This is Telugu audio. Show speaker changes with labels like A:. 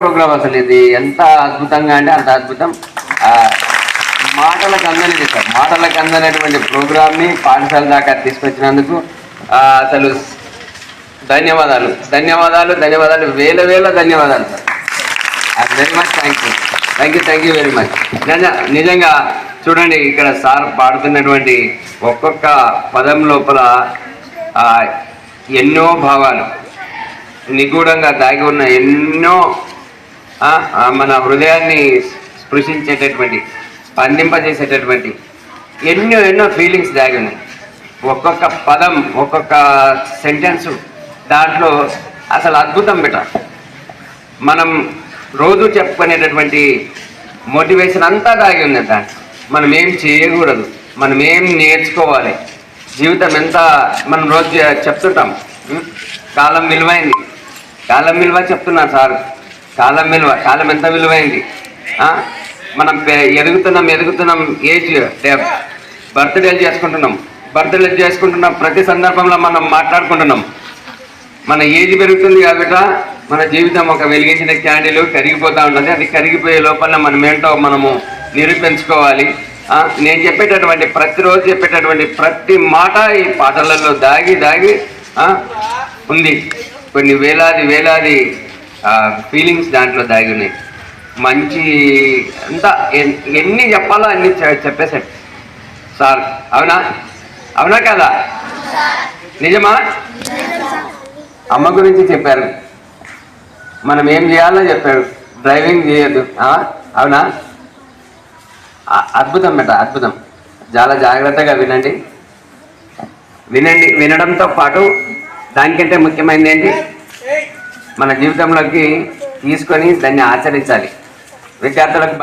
A: ప్రోగ్రామ్ అసలు ఇది ఎంత అద్భుతంగా అంటే అంత అద్భుతం. మాటలకు అందనేది సార్ మాటలకు అందనటువంటి ప్రోగ్రామ్ని పాఠశాల దాకా తీసుకొచ్చినందుకు అసలు ధన్యవాదాలు. ధన్యవాదాలు ధన్యవాదాలు వేల వేల ధన్యవాదాలు sir. Very much thank you thank you thank you very much నిజంగా చూడండి ఇక్కడ సార్ పాడుతున్నటువంటి ఒక్కొక్క పదం లోపల ఎన్నో భావాలు. నిగూఢంగా దాగి ఉన్న ఎన్నో మన హృదయాన్ని స్పృశించేటటువంటి స్పందింపజేసేటటువంటి ఎన్నో ఎన్నో ఫీలింగ్స్ దాగి ఉన్నాయి. ఒక్కొక్క పదం ఒక్కొక్క సెంటెన్స్ దాంట్లో అసలు అద్భుతం బిట. మనం రోజు చెప్పుకునేటటువంటి మోటివేషన్ అంతా దాగి ఉంది దాంట్లో మనం ఏం చేయకూడదు. మనం ఏం నేర్చుకోవాలి. జీవితం ఎంత మనం రోజు చెప్తుంటాం. కాలం విలువైంది. కాలం విలువ చెప్తున్నారు సార్. కాలం విలువ కాలం ఎంత విలువైంది? మనం ఎదుగుతున్నాం ఎదుగుతున్నాం ఏజ్ బర్త్డే చేసుకుంటున్నాం. బర్త్డే చేసుకుంటున్నాం ప్రతి సందర్భంలో మనం మాట్లాడుకుంటున్నాం. మన ఏజ్ పెరుగుతుంది కాబట్టి మన జీవితం ఒక వెలిగించిన క్యాండిల్ కరిగిపోతూ ఉంటుంది అది కరిగిపోయే లోపల మనం ఏంటో మనము నిరూపించుకోవాలి. నేను చెప్పేటటువంటి ప్రతిరోజు చెప్పేటటువంటి ప్రతి మాట ఈ పాటలలో దాగి దాగి ఉంది. కొన్ని వేలాది వేలాది ఫీలింగ్స్ దాంట్లో దాగి ఉన్నాయి మంచి అంతా ఎన్ని చెప్పాలో అన్ని చెప్పేశాడు. సార్ అవునా? అవునా కదా? నిజమా? అమ్మ గురించి చెప్పారు. మనం ఏం చేయాలో చెప్పాడు. డ్రైవింగ్ చేయొద్దు. అవునా? అద్భుతం బెట అద్భుతం. చాలా జాగ్రత్తగా వినండి. వినండి వినడంతో పాటు దానికంటే ముఖ్యమైనది ఏంటి? మన జీవితంలోకి తీసుకొని దాన్ని ఆచరించాలి. విద్యార్థులకు